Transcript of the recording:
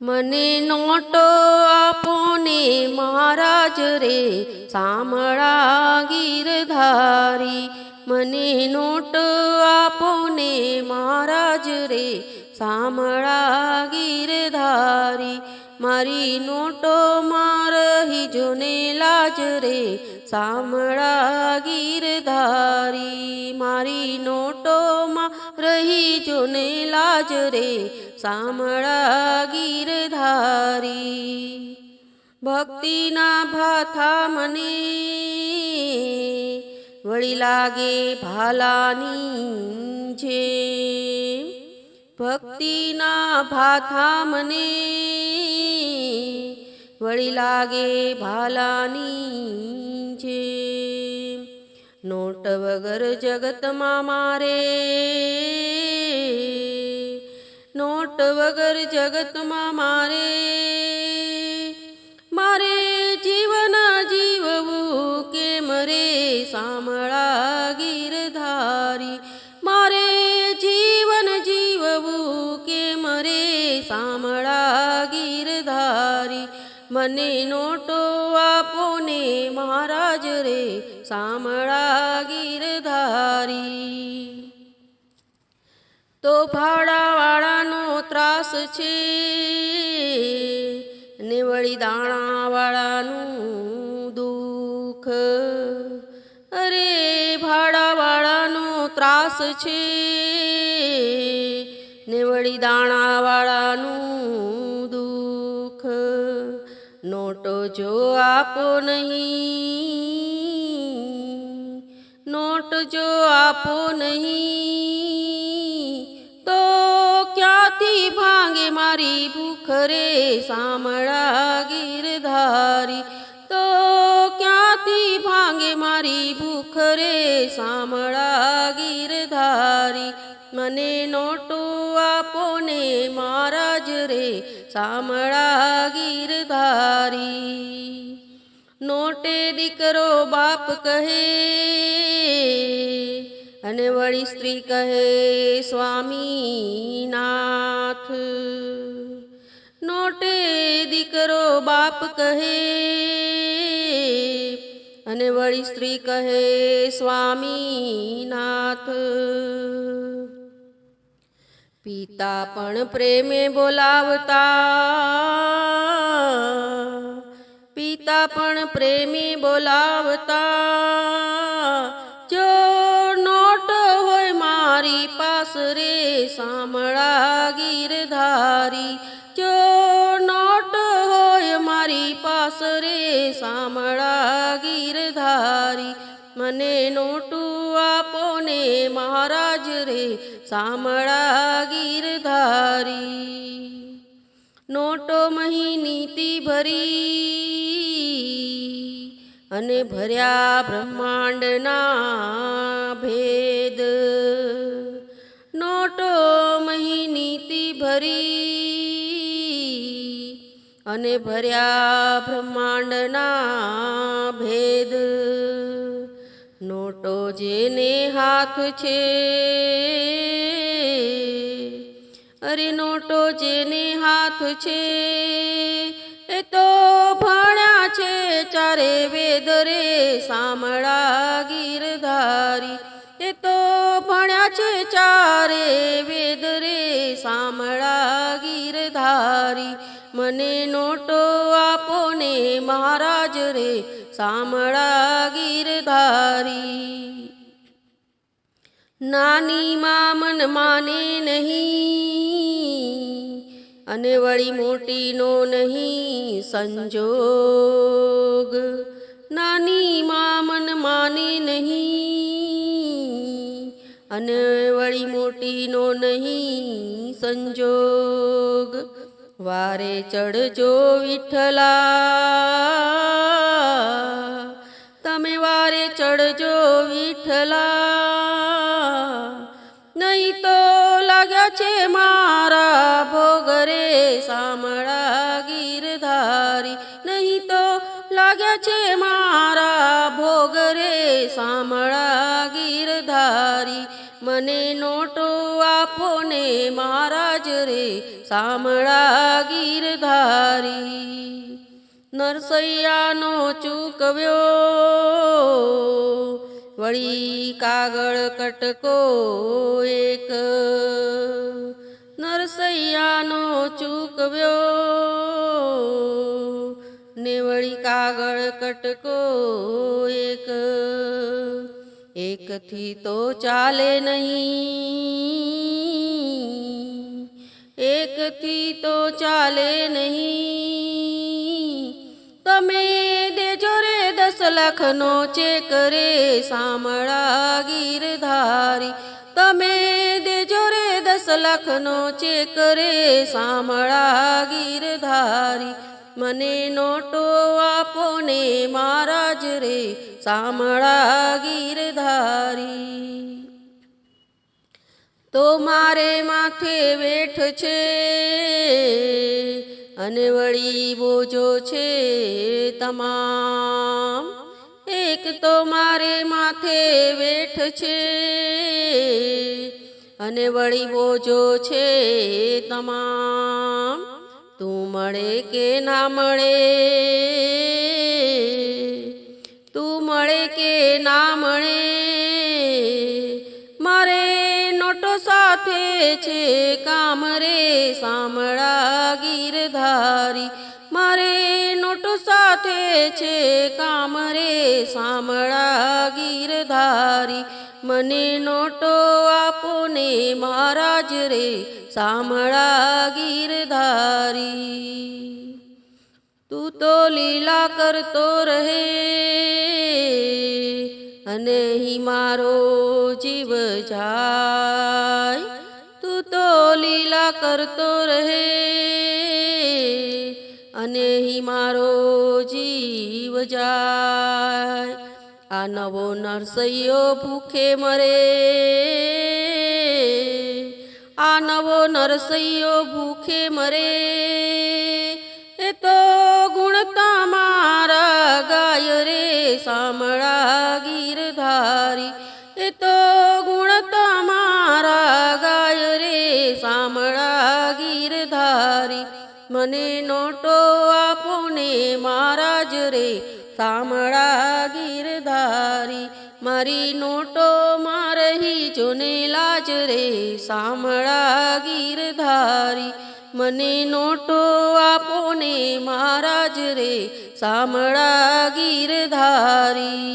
મને નોટો આપોને મહારાજ રે સામળા ગીરધારી મને નોટ આપોને મહારાજ રે સામળા ગીરધારી મારી નોટો મારહી જોને લાજ રે સામળા ગીરધારી. મારી નોટોમાં રહી જોને લાજ રે સામળા ગીરધારી. ભક્તિના ભાથા મને વળી લાગે ભાલાની છે ભક્તિના ભાથા મને વળી લાગે ભાલાની છે નોટ વગર જગતમાં મારે નોટ વગર જગતમાં મારે મારે જીવન જીવવું કેમ રે સામળા ગીરધારી મારે જીવન જીવવું કેમ રે સામળા ગીરધારી મને નોટો આપો ને મહારાજ રે સામળા ગીરધારી. તો ભાડાવાળાનો ત્રાસ છે, ને વળી દાણાવાળાનું દુઃખ. અરે ભાડાવાળાનો ત્રાસ છે, ને વળી દાણાવાળાનું નોટો જો આપો નહીં, નોટ જો આપો નહીં, તો ક્યાંથી ભાંગે મારી ભૂખ રે સામળા ગીરધારી? તો ક્યાંથી ભાંગે મારી ભૂખ રે સામળા ગીરધારી? મને નોટો આપો ને મહારાજ રે સામળા ગીરધારી. નોટે દીકરો બાપ કહે, અને વળી સ્ત્રી કહે, સ્વામીનાથ. નોટે દીકરો બાપ કહે, અને વળી સ્ત્રી કહે, સ્વામીનાથ. પિતા પણ પ્રેમે બોલાવતા. પિતા પણ પ્રેમે બોલાવતા. જો નોટ હોય મારી પાસ રે સામળા ગીરધારી જો નોટ હોય મારી પાસ રે ગીરધારી મને નોટું આપો ને મહારાજ રે સામળા ગીરધારી. નોટો મહી નીતિ ભરી અને ભર્યા બ્રહ્માંડના ભેદ. નોટો મહી નીતિ ભરી અને ભર્યા બ્રહ્માંડના ભેદ. જેને હાથ છે. અરે નોટો જેને હાથ છે, એ તો ભણ્યા છે ચારે વેદ રે સામળા ગીરધારી. એ તો ભણ્યા છે ચારે વેદ રે સામળા ગીરધારી. મને નોટો આપો ને મહારાજ રે સામળા ગીરધારી. નાની માં મન માને નહીં અને વળી મોટીનો નહીં સંજોગ. નાની માં મન માને નહીં અને વળી મોટીનો નહીં સંજોગ. વારે ચડજો વિઠ્ઠલા તમે વારે ચડજો વિઠલા. નહીં તો લાગ્યા છે મારા ભોગરે સામળા ગીરધારી. નહીં તો લાગ્યા છે મારા ભોગરે સામળા ગીરધારી. મને નોટો આપો ને મહારાજ રે સામળા ગીરધારી. નરસૈયાનો ચૂકવ્યો. વળી કાગળ કટકો એક. નરસૈયાનો ચૂકવ્યો. ને વળી કાગળ કટકો એક. એકથી તો ચાલે નહીં. એકથી તો ચાલે નહીં. તમે દેજો રે દસ લાખનો ચેક રે સામળા ગીરધારી તમે દેજો રે દસ લાખનો ચેક રે સામળા ગીરધારી મને નોટો આપો ને મહારાજ રે સામળા ગીરધારી તો મારે માથે વેઠ છે અને વળી બોજો છે તમામ. એક તો મારે માથે વેઠ છે. અને વળી બોજો છે તમામ. તું મળે કે ના મળે? તું મળે કે ના મળે? સાથે છે કામ રે સામળા ગીરધારી. મારે નોટ સાથે છે કામ રે સામળા ગીરધારી. મને નોટો આપો ને મહારાજ રે સામળા ગીરધારી. તું તો લીલા કરતો રહે. અને મારો જીવ જાય, તું તો લીલા કરતો રહે. અને મારો જીવ જાય, આ નવો નરસૈયો ભૂખે મરે. આ નવો નરસૈયો ભૂખે મરે. એ તો ગુણ તમારા ગાય રે સામળા ગીરધારી એ તો ગુણ તમારા ગાય રે સામળા ગીરધારી મને નોટો આપો ને મહારાજ રે સામળા ગીરધારી મારી નોટો મારહી જોને લાજ રે સામળા ગીરધારી મને નોટો આપો ને મહારાજ રે સામળા ગીરધારી.